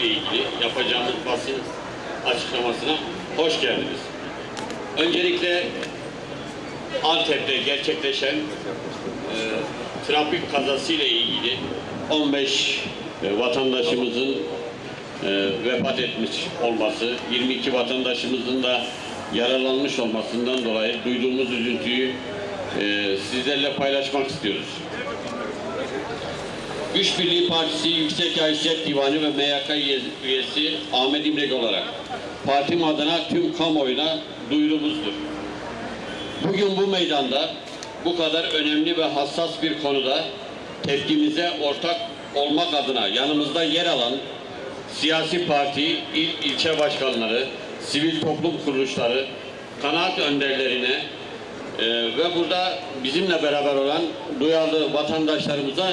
ile ilgili yapacağımız basın açıklamasına hoş geldiniz. Öncelikle Antep'te gerçekleşen e, trafik kazası ile ilgili 15 e, vatandaşımızın e, vefat etmiş olması, 22 vatandaşımızın da yaralanmış olmasından dolayı duyduğumuz üzüntüyü e, sizlerle paylaşmak istiyoruz. Güç Birliği Partisi Yüksek Haysiyet Divanı ve MYK üye- üyesi Ahmet İmrek olarak partim adına tüm kamuoyuna duyurumuzdur. Bugün bu meydanda bu kadar önemli ve hassas bir konuda tepkimize ortak olmak adına yanımızda yer alan siyasi parti, il, ilçe başkanları, sivil toplum kuruluşları, kanaat önderlerine e, ve burada bizimle beraber olan duyarlı vatandaşlarımıza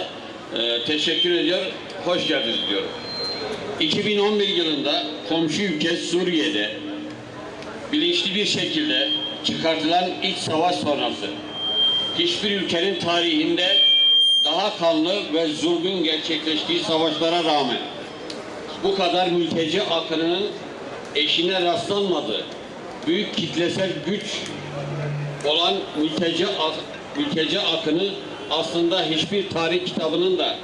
e, teşekkür ediyor, hoş geldiniz diyorum. 2011 yılında komşu ülke Suriye'de bilinçli bir şekilde çıkartılan iç savaş sonrası hiçbir ülkenin tarihinde daha kanlı ve zulmün gerçekleştiği savaşlara rağmen bu kadar mülteci akınının eşine rastlanmadığı büyük kitlesel güç olan mülteci, mülteci akını aslında hiçbir tarih kitabının da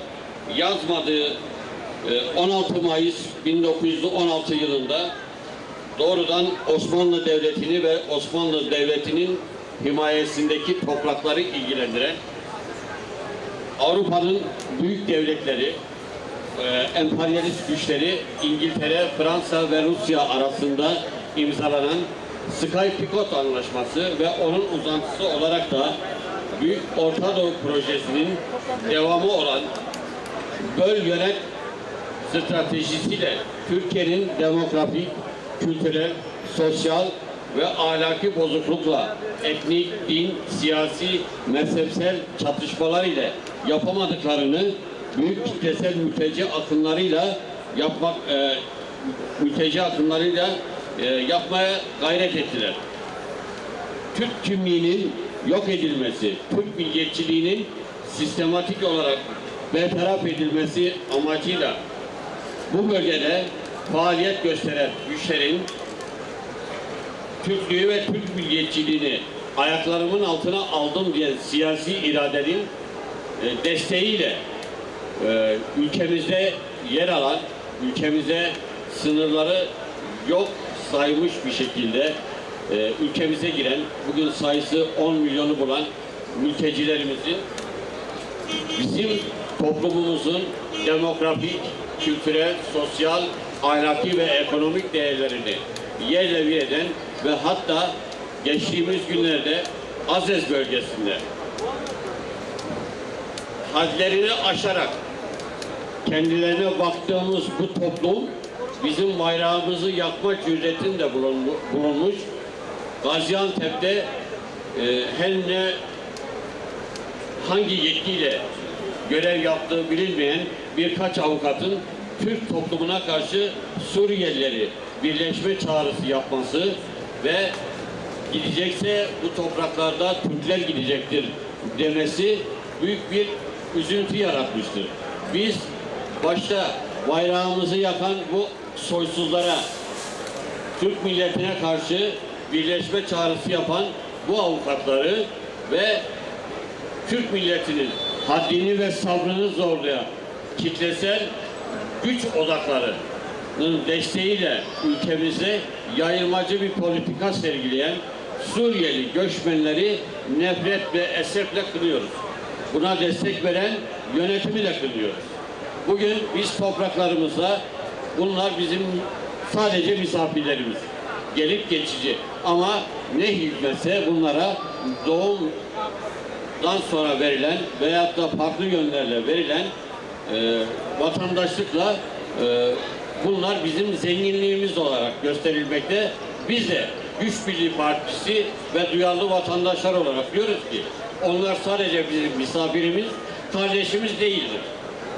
yazmadığı e, 16 Mayıs 1916 yılında doğrudan Osmanlı Devleti'ni ve Osmanlı Devleti'nin himayesindeki toprakları ilgilendiren Avrupa'nın büyük devletleri, e, emperyalist güçleri İngiltere, Fransa ve Rusya arasında imzalanan Sykes-Picot Anlaşması ve onun uzantısı olarak da Büyük Orta Doğu Projesi'nin devamı olan Böl Yönet stratejisiyle Türkiye'nin demografik, kültürel, sosyal ve ahlaki bozuklukla etnik, din, siyasi, mezhepsel çatışmalar ile yapamadıklarını büyük kitlesel mülteci akınlarıyla yapmak e, mülteci akınlarıyla e, yapmaya gayret ettiler. Türk kimliğinin yok edilmesi, Türk milliyetçiliğinin sistematik olarak bertaraf edilmesi amacıyla bu bölgede faaliyet gösteren güçlerin Türklüğü ve Türk milliyetçiliğini ayaklarımın altına aldım diyen siyasi iradenin e, desteğiyle e, ülkemizde yer alan, ülkemize sınırları yok saymış bir şekilde e, ülkemize giren, bugün sayısı 10 milyonu bulan mültecilerimizin bizim toplumumuzun demografik, kültürel, sosyal, ahlaki ve ekonomik değerlerini yerle bir eden ve hatta geçtiğimiz günlerde Azez bölgesinde hadlerini aşarak kendilerine baktığımız bu toplum bizim bayrağımızı yakma cüretinde bulunmu- bulunmuş. Gaziantep'te e, her ne hangi yetkiyle görev yaptığı bilinmeyen birkaç avukatın Türk toplumuna karşı Suriyelileri birleşme çağrısı yapması ve gidecekse bu topraklarda Türkler gidecektir demesi büyük bir üzüntü yaratmıştır. Biz başta bayrağımızı yakan bu soysuzlara Türk milletine karşı birleşme çağrısı yapan bu avukatları ve Türk milletinin haddini ve sabrını zorlayan kitlesel güç odaklarının desteğiyle ülkemize yayılmacı bir politika sergileyen Suriyeli göçmenleri nefret ve esefle kınıyoruz. Buna destek veren yönetimi de kınıyoruz. Bugün biz topraklarımızda bunlar bizim sadece misafirlerimiz. Gelip geçici ama ne hikmetse bunlara doğum dan sonra verilen veyahut da farklı yönlerle verilen e, vatandaşlıkla e, bunlar bizim zenginliğimiz olarak gösterilmekte. Biz de Güç Birliği Partisi ve duyarlı vatandaşlar olarak diyoruz ki onlar sadece bizim misafirimiz, kardeşimiz değildir.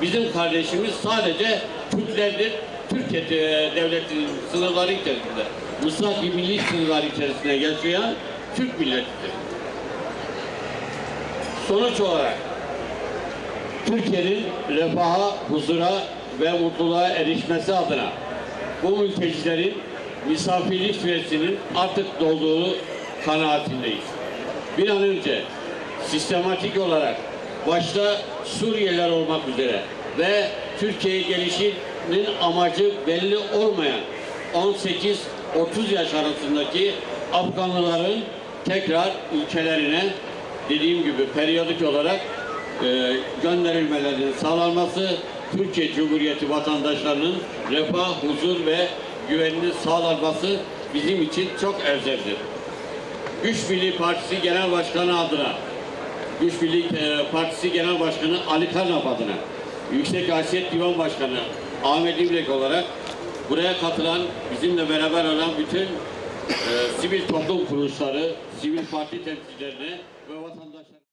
Bizim kardeşimiz sadece Türklerdir. Türkiye e, devletinin sınırları içerisinde, Mısraki milli sınırları içerisinde yaşayan Türk milletidir. Sonuç olarak Türkiye'nin refaha, huzura ve mutluluğa erişmesi adına bu mültecilerin misafirlik süresinin artık dolduğu kanaatindeyiz. Bir an önce sistematik olarak başta Suriyeliler olmak üzere ve Türkiye'ye gelişinin amacı belli olmayan 18-30 yaş arasındaki Afganlıların tekrar ülkelerine dediğim gibi periyodik olarak e, gönderilmelerinin sağlanması Türkiye Cumhuriyeti vatandaşlarının refah, huzur ve güveninin sağlanması bizim için çok elzemdir. Güç Birliği Partisi Genel Başkanı adına, Güç Birliği e, Partisi Genel Başkanı Ali Karnap adına, Yüksek Haysiyet Divan Başkanı Ahmet İbrek olarak buraya katılan, bizimle beraber olan bütün e, sivil toplum kuruluşları, sivil parti temsilcilerine ve vatandaşlarına